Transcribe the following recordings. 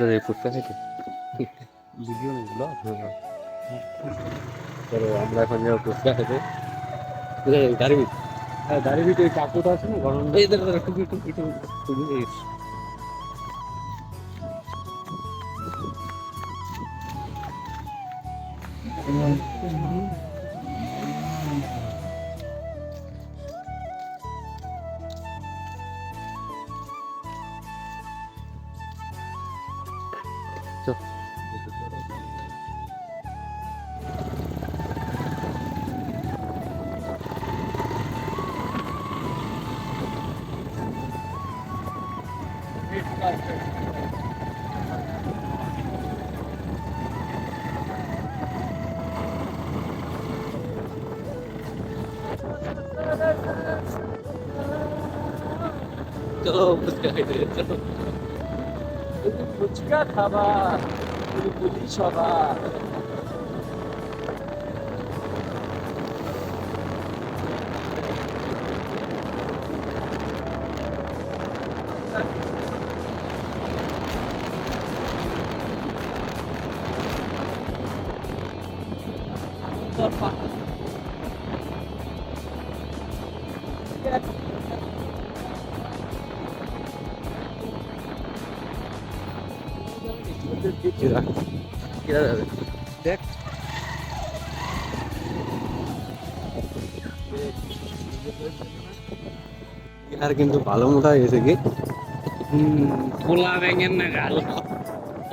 যাই ফুচকা খেতে ভিডিও নেই ব্লগ চলো আমরা এখন যাব ফুচকা খেতে কোথায় যাবি? গাড়ি হ্যাঁ দাঁড়িয়ে ভিতরে ওই কাকুটা আছে না গরম এই দাঁড়া এই। চল। চলো ফুচকা খেতে যদি ফুচকা খাবার যদি পুলিশ হবার যাবে। দেখ। আর কিন্তু ভালো মোটা হয়ে গেছে কি? খোলা ব্যাঙের না গাল।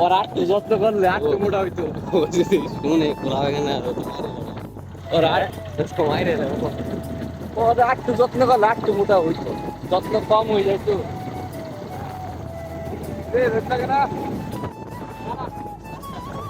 ওর আটটু যত্ন করলে আটটু মোটা হইতো? শুনে খোলা হবে না। ওর আট সময় রে ওর আটটু যত্ন করলে আটটু মোটা হইতো। যত্ন কম হয়ে যায় তো না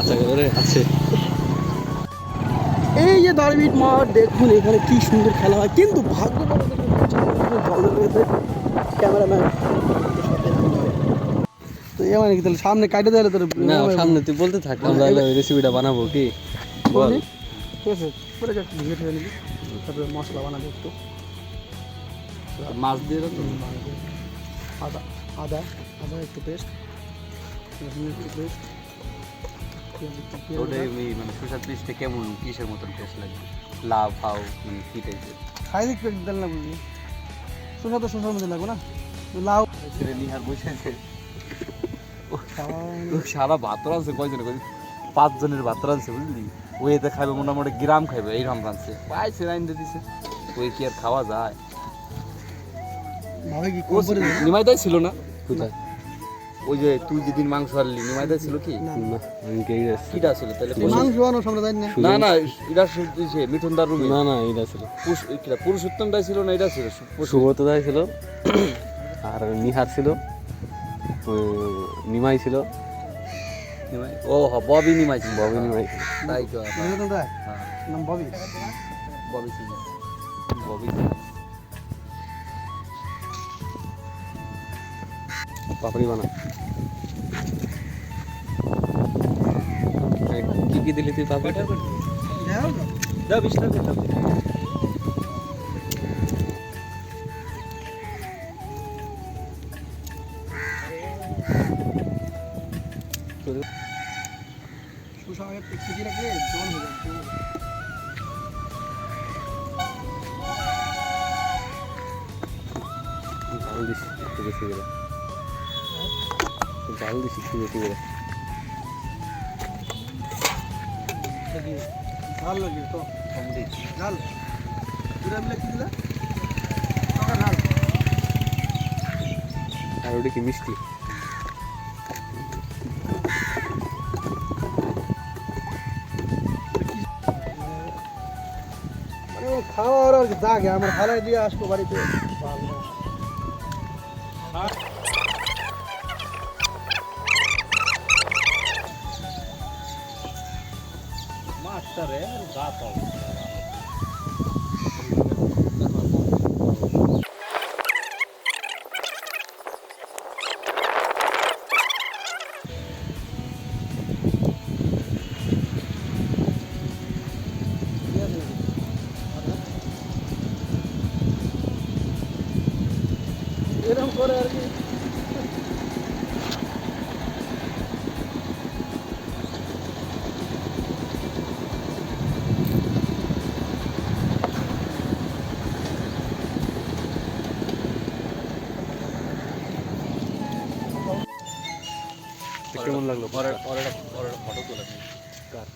আছে। এই যে দারবিট মাঠ দেখুন এখানে কি সুন্দর খেলা হয়। কিন্তু ভাগ্য জল রয়েছে ক্যামেরাম্যান তো এ মানে কি তাহলে সামনে কাটে দিলে তোর? না সামনে তুই বলতে থাক আমরা রেসিপিটা বানাবো কি? বল। ঠিক আছে ভিডিও ঠেলে নিবি। তারপরে মশলা বানাবো একটু। মাছ দিয়ে তো। আদা আদা আদা একটু পেস্ট একটু পেস্ট ওই মানে পিসটা কেমন কিসের মতন টেস্ট লাগে লাভ মানে কি টাইপের খাই পেট দিল না মধ্যে লাগবে না? লাউ। সেটা নিহার খাওয়া ও সারা রাঁধছে কয়জনে কয় পাঁচ জনের ভাত রাঁধছে বুঝলি? ওই এতে খাইবে মোটামুটি গ্রাম খাইবে এইরকম রাঁধছে। পাইছে রাইন দিছে। ওই কি আর খাওয়া যায়? করে নিমাইদাই ছিল না। কোথায়? ওই যে তুই যেদিন মাংস আনলি নিমাইদাই ছিল কি? না না। কিটা ছিল তাহলে? মাংস আনো সামনে দেয় না? না এটা দিছে মিঠুন দার রুমে? না না এটা ছিল। পুরুষোত্তম দাই ছিল না এটা ছিল? সুব্রত দাই ছিল। আর নিহার ছিল। নিমাই ছিল। নিমাই? ও হ ববি নিমাই ছিল। ববি নিমাই তাই তো হ্যাঁ, নাম ববি? ববি ছিল। ববি পাপড়ি বানা কি কি দিলি তুই পাপড়ি? দাও বিশ লাখ দাও। Al dış, bu da sigara. জাল একটু বেশি করে ঝাল লাগে তো। ঝাল আর ওটা কি মিষ্টি? মানে খাওয়ার আর দাগে আমার হালাই দিয়ে আসব বাড়িতে। ಮಾಡ್ತಾರೆ Era um coragem. কেমন লাগল পরে পরে ফটো তুলে কার?